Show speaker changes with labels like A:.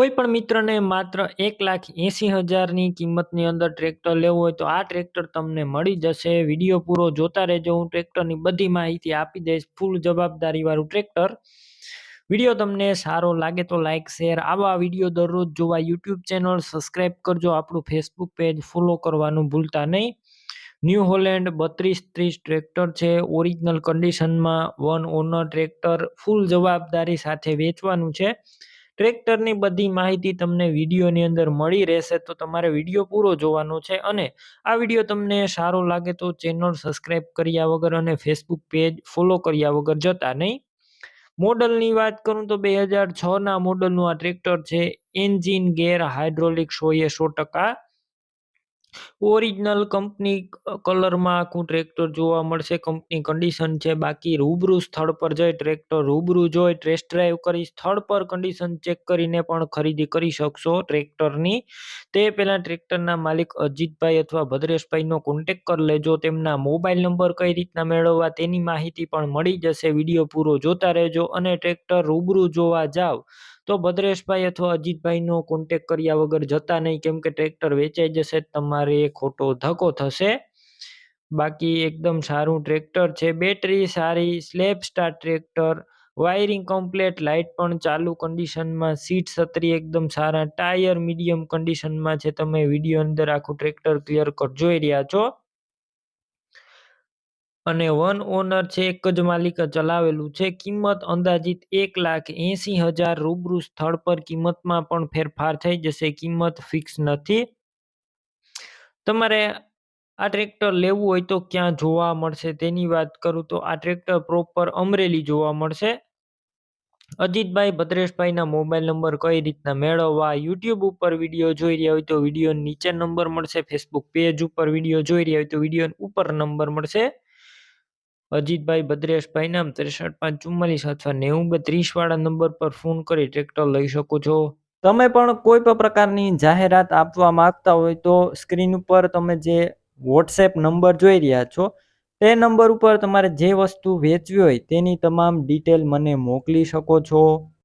A: કોઈ પણ મિત્રને માત્ર એક લાખ એંસી હજારની કિંમતની અંદર ટ્રેક્ટર લેવું હોય તો આ ટ્રેક્ટર તમને મળી જશે. વીડિયો પૂરો જોતા રહેજો. હું ટ્રેક્ટરની બધી માહિતી આપી દઈશ. ફૂલ જવાબદારીવાળું ટ્રેક્ટર વીડિયો તમને સારો લાગે તો લાઇક શેર આવા વીડિયો દરરોજ જોવા યુટ્યુબ ચેનલ સબસ્ક્રાઈબ કરજો. આપણું ફેસબુક પેજ ફોલો કરવાનું ભૂલતા નહીં. ન્યૂ હોલેન્ડ બત્રીસ ત્રીસ ટ્રેક્ટર છે. ઓરિજિનલ કન્ડિશનમાં વન ઓનર ટ્રેક્ટર ફૂલ જવાબદારી સાથે વેચવાનું છે. ટ્રેક્ટરની બધી માહિતી તમને વિડીયોની અંદર મળી રહેશે, તો તમારે વીડિયો પૂરો જોવાનો છે અને આ વીડિયો તમને સારો લાગે તો ચેનલ સબસ્ક્રાઈબ કર્યા વગર અને ફેસબુક પેજ ફોલો કર્યા વગર જતા નહીં. મોડલની વાત કરું તો બે હજાર છના મોડલનું આ ટ્રેક્ટર છે, એન્જિન ગેર હાઇડ્રોલિક સો એ સો ટકા ઓરિજિનલ કંપની કલરમાં આખું ટ્રેક્ટર જોવા મળશે. કંપની કન્ડિશન છે બાકી રૂબરૂ સ્થળ પર જઈ ટ્રેક્ટર રૂબરૂ જોઈ ટેસ્ટ ડ્રાઈવ કરી, સ્થળ પર કન્ડિશન ચેક કરીને પણ ખરીદી કરી શકશો ટ્રેક્ટરની તે પહેલાં ટ્રેક્ટરના માલિક અજીતભાઈ અથવા ભદ્રેશભાઈનો કોન્ટેક કરી લેજો. તેમના મોબાઈલ નંબર કઈ રીતના મેળવવા તેની માહિતી પણ મળી જશે. વીડિયો પૂરો જોતા રહેજો અને ટ્રેક્ટર રૂબરૂ જોવા જાવ. તો ભદ્રેશભાઈ અથવા અજીતભાઈનો કોન્ટેક કર્યા વગર જતા નહીં. કેમ કે ટ્રેક્ટર વેચાઈ જશે, તમારે ખોટો ધક્કો થશે. બાકી એકદમ સારું ટ્રેક્ટર છે. બેટરી સારી slab star tractor wiring complete light પણ ચાલુ કન્ડિશનમાં સીટ છત્રી એકદમ સારા ટાયર મીડિયમ કન્ડિશનમાં છે. તમે વીડિયો અંદર આખું ટ્રેક્ટર ક્લિયર કટ જોઈ રહ્યા છો. અને વન ઓનર છે, એક જ માલિકે ચલાવેલું છે. કિંમત અંદાજિત એક લાખ એંસી હજાર રૂબરૂ સ્થળ પર કિંમતમાં પણ ફેરફાર થઈ જશે. કિંમત ફિક્સ નથી. તમારે આ ટ્રેક્ટર લેવું હોય તો ક્યાં જોવા મળશે? તેની વાત કરું તો આ ટ્રેક્ટર પ્રોપર અમરેલી જોવા મળશે. અજીતભાઈ ભદ્રેશભાઈના મોબાઈલ નંબર કઈ રીતના મેળવવા? યુટ્યુબ ઉપર વીડિયો જોઈ રહ્યા હોય તો વીડિયો નીચે નંબર મળશે. ફેસબુક પેજ ઉપર વીડિયો જોઈ રહ્યા હોય તો વીડિયો ઉપર નંબર મળશે. અજીતભાઈ ભદ્રેશભાઈ નામ ત્રેસઠ પાંચ ચુમ્માલીસ અથવા નેવું બત્રીસ વાળા નંબર પર ફોન કરી ટ્રેક્ટર લઈ શકો છો. તમે પણ કોઈ પણ પ્રકારની જાહેરાત આપવા માંગતા હોય તો સ્ક્રીન ઉપર તમે જે વોટ્સએપ નંબર જોઈ રહ્યા છો, તે નંબર ઉપર તમારે જે વસ્તુ વેચવી હોય તેની તમામ ડિટેલ મને મોકલી શકો છો.